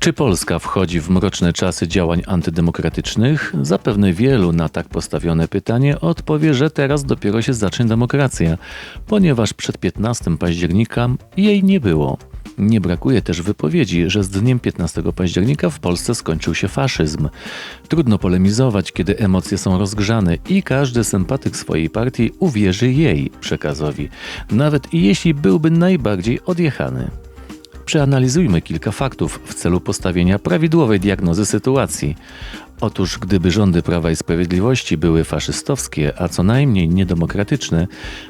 Czy Polska wchodzi w mroczne czasy działań antydemokratycznych? Zapewne wielu na tak postawione pytanie odpowie, że teraz dopiero się zacznie demokracja, ponieważ przed 15 października jej nie było. Nie brakuje też wypowiedzi, że z dniem 15 października w Polsce skończył się faszyzm. Trudno polemizować, kiedy emocje są rozgrzane i każdy sympatyk swojej partii uwierzy jej przekazowi, nawet jeśli byłby najbardziej odjechany. Przeanalizujmy kilka faktów w celu postawienia prawidłowej diagnozy sytuacji. Otóż, gdyby rządy Prawa i Sprawiedliwości były faszystowskie, a co najmniej niedemokratyczne,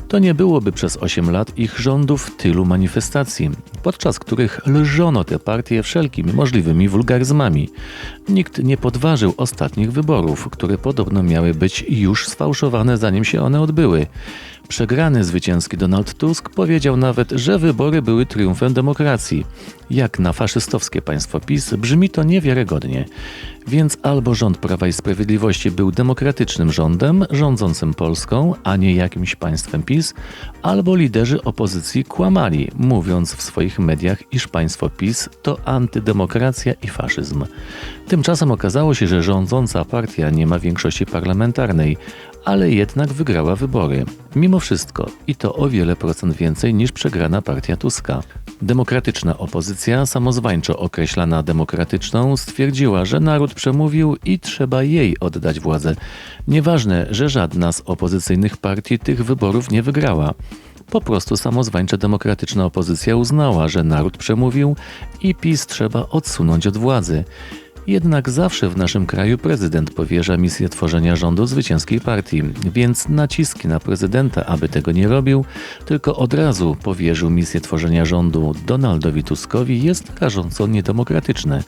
to nie byłoby przez 8 lat ich rządów tylu manifestacji, podczas których lżono te partie wszelkimi możliwymi wulgaryzmami. Nikt nie podważył ostatnich wyborów, które podobno miały być już sfałszowane, zanim się one odbyły. Przegrany zwycięski Donald Tusk powiedział nawet, że wybory były triumfem demokracji. Jak na faszystowskie państwo PiS brzmi to niewiarygodnie. Więc albo rząd Prawa i Sprawiedliwości był demokratycznym rządem rządzącym Polską, a nie jakimś państwem PiS, albo liderzy opozycji kłamali, mówiąc w swoich mediach, iż państwo PiS to antydemokracja i faszyzm. Tymczasem okazało się, że rządząca partia nie ma większości parlamentarnej, ale jednak wygrała wybory. Mimo wszystko i to o wiele procent więcej niż przegrana partia Tuska. Demokratyczna opozycja, samozwańczo określana demokratyczną, stwierdziła, że naród przemówił i trzeba jej oddać władzę. Nieważne, że żadna z opozycyjnych partii tych wyborów nie wygrała. Po prostu samozwańcza demokratyczna opozycja uznała, że naród przemówił i PiS trzeba odsunąć od władzy. Jednak zawsze w naszym kraju prezydent powierza misję tworzenia rządu zwycięskiej partii, więc naciski na prezydenta, aby tego nie robił, tylko od razu powierzył misję tworzenia rządu Donaldowi Tuskowi, jest rażąco niedemokratyczne.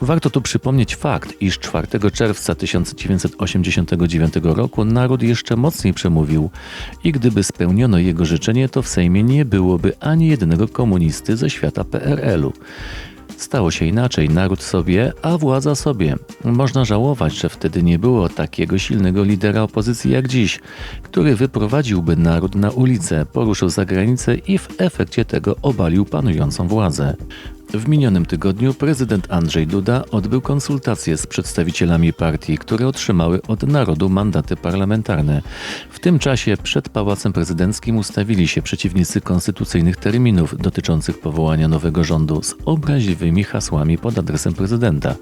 Warto tu przypomnieć fakt, iż 4 czerwca 1989 roku naród jeszcze mocniej przemówił i gdyby spełniono jego życzenie, to w Sejmie nie byłoby ani jednego komunisty ze świata PRL-u. Stało się inaczej, naród sobie, a władza sobie. Można żałować, że wtedy nie było takiego silnego lidera opozycji jak dziś, który wyprowadziłby naród na ulicę, poruszył za granicę i w efekcie tego obalił panującą władzę. W minionym tygodniu prezydent Andrzej Duda odbył konsultacje z przedstawicielami partii, które otrzymały od narodu mandaty parlamentarne. W tym czasie przed Pałacem Prezydenckim ustawili się przeciwnicy konstytucyjnych terminów dotyczących powołania nowego rządu z obraźliwymi hasłami pod adresem prezydenta,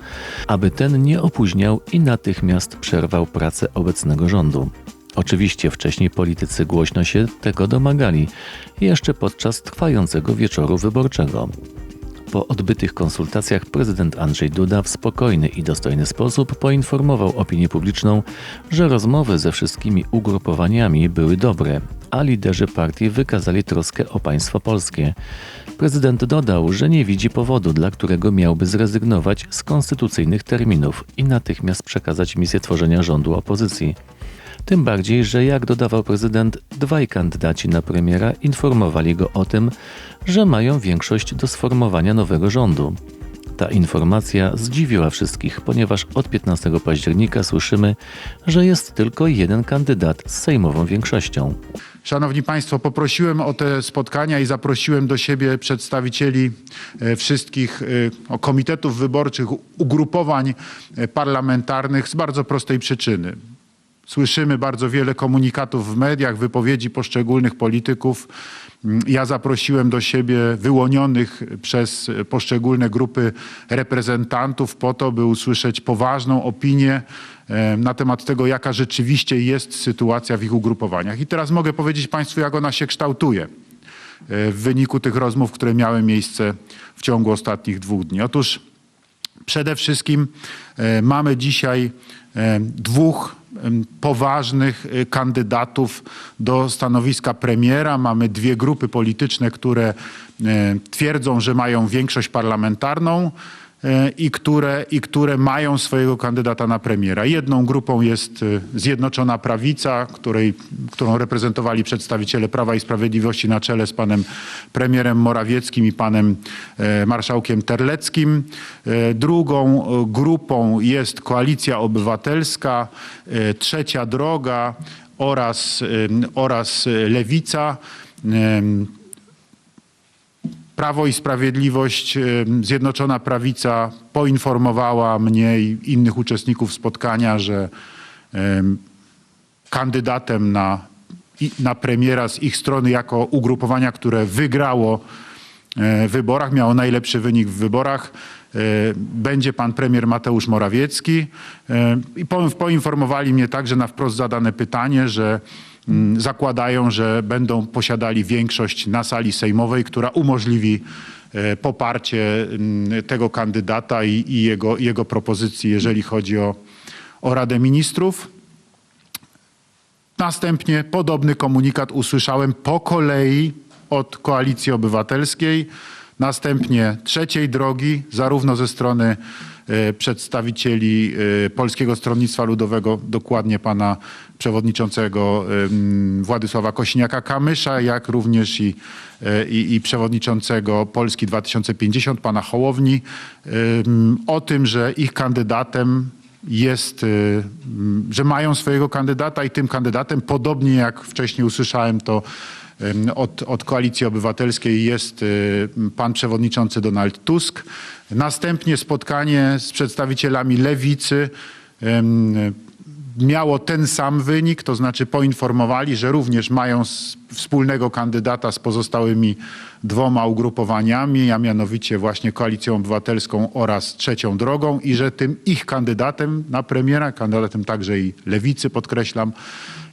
aby ten nie opóźniał i natychmiast przerwał pracę obecnego rządu. Oczywiście wcześniej politycy głośno się tego domagali, jeszcze podczas trwającego wieczoru wyborczego. Po odbytych konsultacjach prezydent Andrzej Duda w spokojny i dostojny sposób poinformował opinię publiczną, że rozmowy ze wszystkimi ugrupowaniami były dobre, a liderzy partii wykazali troskę o państwo polskie. Prezydent dodał, że nie widzi powodu, dla którego miałby zrezygnować z konstytucyjnych terminów i natychmiast przekazać misję tworzenia rządu opozycji. Tym bardziej, że jak dodawał prezydent, dwaj kandydaci na premiera informowali go o tym, że mają większość do sformowania nowego rządu. Ta informacja zdziwiła wszystkich, ponieważ od 15 października słyszymy, że jest tylko jeden kandydat z sejmową większością. Szanowni Państwo, poprosiłem o te spotkania i zaprosiłem do siebie przedstawicieli e, wszystkich e, komitetów wyborczych, ugrupowań e, parlamentarnych z bardzo prostej przyczyny. Słyszymy bardzo wiele komunikatów w mediach, wypowiedzi poszczególnych polityków. Ja zaprosiłem do siebie wyłonionych przez poszczególne grupy reprezentantów po to, by usłyszeć poważną opinię na temat tego, jaka rzeczywiście jest sytuacja w ich ugrupowaniach. I teraz mogę powiedzieć Państwu, jak ona się kształtuje e, w wyniku tych rozmów, które miały miejsce w ciągu ostatnich dwóch dni. Otóż przede wszystkim e, mamy dzisiaj dwóch poważnych y, kandydatów do stanowiska premiera. Mamy dwie grupy polityczne, które twierdzą, że mają większość parlamentarną. E, i które, i które mają swojego kandydata na premiera. Jedną grupą jest e, Zjednoczona Prawica, której, którą reprezentowali przedstawiciele Prawa i Sprawiedliwości na czele z panem premierem Morawieckim i panem e, marszałkiem Terleckim. Drugą grupą jest Koalicja Obywatelska, Trzecia Droga oraz, oraz Lewica. Prawo i Sprawiedliwość, Zjednoczona Prawica poinformowała mnie i innych uczestników spotkania, że em, kandydatem na, na premiera z ich strony jako ugrupowania, które wygrało e, wyborach, miało najlepszy wynik w wyborach, e, będzie pan premier Mateusz Morawiecki. E, I po- poinformowali mnie także na wprost zadane pytanie, że zakładają, że będą posiadali większość na sali sejmowej, która umożliwi e, poparcie mm, tego kandydata i, i jego, jego propozycji, jeżeli chodzi o, o Radę Ministrów. Następnie podobny komunikat usłyszałem po kolei od Koalicji Obywatelskiej, następnie trzeciej drogi, zarówno ze strony przedstawicieli e, Polskiego Stronnictwa Ludowego, dokładnie pana przewodniczącego Władysława Kosiniaka-Kamysza, jak również i, e, i, i przewodniczącego Polski 2050, pana Hołowni, o tym, że ich kandydatem jest, że mają swojego kandydata i tym kandydatem, podobnie jak wcześniej usłyszałem to od, od Koalicji Obywatelskiej, jest pan przewodniczący Donald Tusk. Następnie spotkanie z przedstawicielami lewicy miało ten sam wynik, to znaczy poinformowali, że również mają wspólnego kandydata z pozostałymi dwoma ugrupowaniami, a mianowicie właśnie Koalicją Obywatelską oraz Trzecią Drogą i że tym ich kandydatem na premiera, kandydatem także i lewicy podkreślam,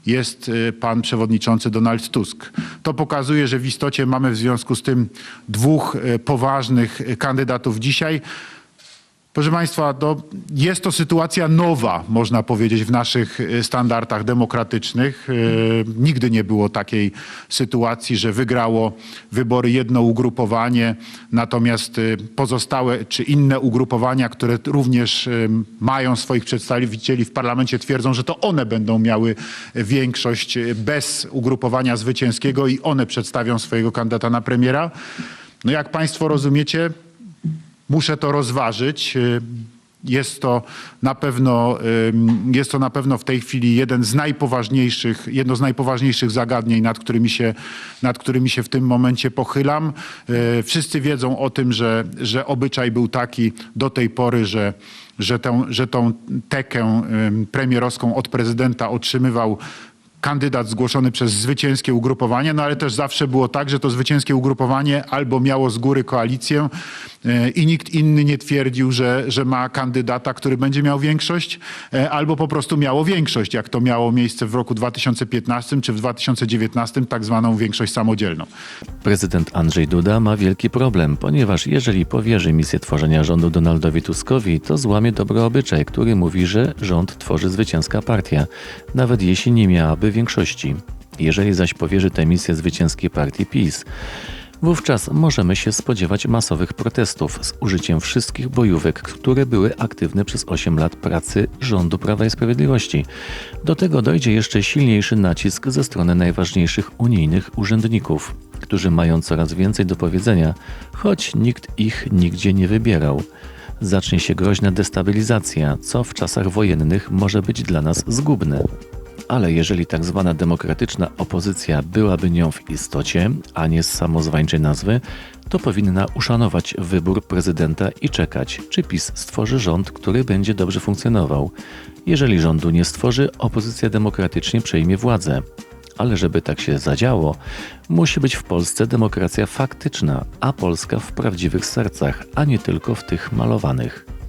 jest y, pan przewodniczący Donald Tusk. To pokazuje, że w istocie mamy w związku z tym dwóch y, poważnych y, kandydatów dzisiaj. Proszę Państwa, to jest to sytuacja nowa, można powiedzieć, w naszych y, standardach demokratycznych. Y, Nigdy nie było takiej sytuacji, że wygrało wybory jedno ugrupowanie, natomiast y, pozostałe czy inne ugrupowania, które również mają swoich przedstawicieli w parlamencie, twierdzą, że to one będą miały większość bez ugrupowania zwycięskiego i one przedstawią swojego kandydata na premiera. No jak Państwo rozumiecie, muszę to rozważyć. Y, Jest to na pewno, ym, jest to na pewno w tej chwili jeden z najpoważniejszych, jedno z najpoważniejszych zagadnień, nad którymi się, nad którymi się w tym momencie pochylam. Y, Wszyscy wiedzą o tym, że, że obyczaj był taki do tej pory, że, że, tę, że tą tekę premierowską od prezydenta otrzymywał kandydat zgłoszony przez zwycięskie ugrupowanie, no ale też zawsze było tak, że to zwycięskie ugrupowanie albo miało z góry koalicję e, i nikt inny nie twierdził, że, że ma kandydata, który będzie miał większość, e, albo po prostu miało większość, jak to miało miejsce w roku 2015 czy w 2019, tak zwaną większość samodzielną. Prezydent Andrzej Duda ma wielki problem, ponieważ jeżeli powierzy misję tworzenia rządu Donaldowi Tuskowi, to złamie dobry obyczaj, który mówi, że rząd tworzy zwycięska partia, nawet jeśli nie miałaby większości. Jeżeli zaś powierzy tę misję zwycięskiej partii PiS, wówczas możemy się spodziewać masowych protestów z użyciem wszystkich bojówek, które były aktywne przez 8 lat pracy rządu Prawa i Sprawiedliwości. Do tego dojdzie jeszcze silniejszy nacisk ze strony najważniejszych unijnych urzędników, którzy mają coraz więcej do powiedzenia, choć nikt ich nigdzie nie wybierał. Zacznie się groźna destabilizacja, co w czasach wojennych może być dla nas zgubne. Ale jeżeli tak zwana demokratyczna opozycja byłaby nią w istocie, a nie z samozwańczej nazwy, to powinna uszanować wybór prezydenta i czekać, czy PiS stworzy rząd, który będzie dobrze funkcjonował. Jeżeli rządu nie stworzy, opozycja demokratycznie przejmie władzę. Ale żeby tak się zadziało, musi być w Polsce demokracja faktyczna, a Polska w prawdziwych sercach, a nie tylko w tych malowanych.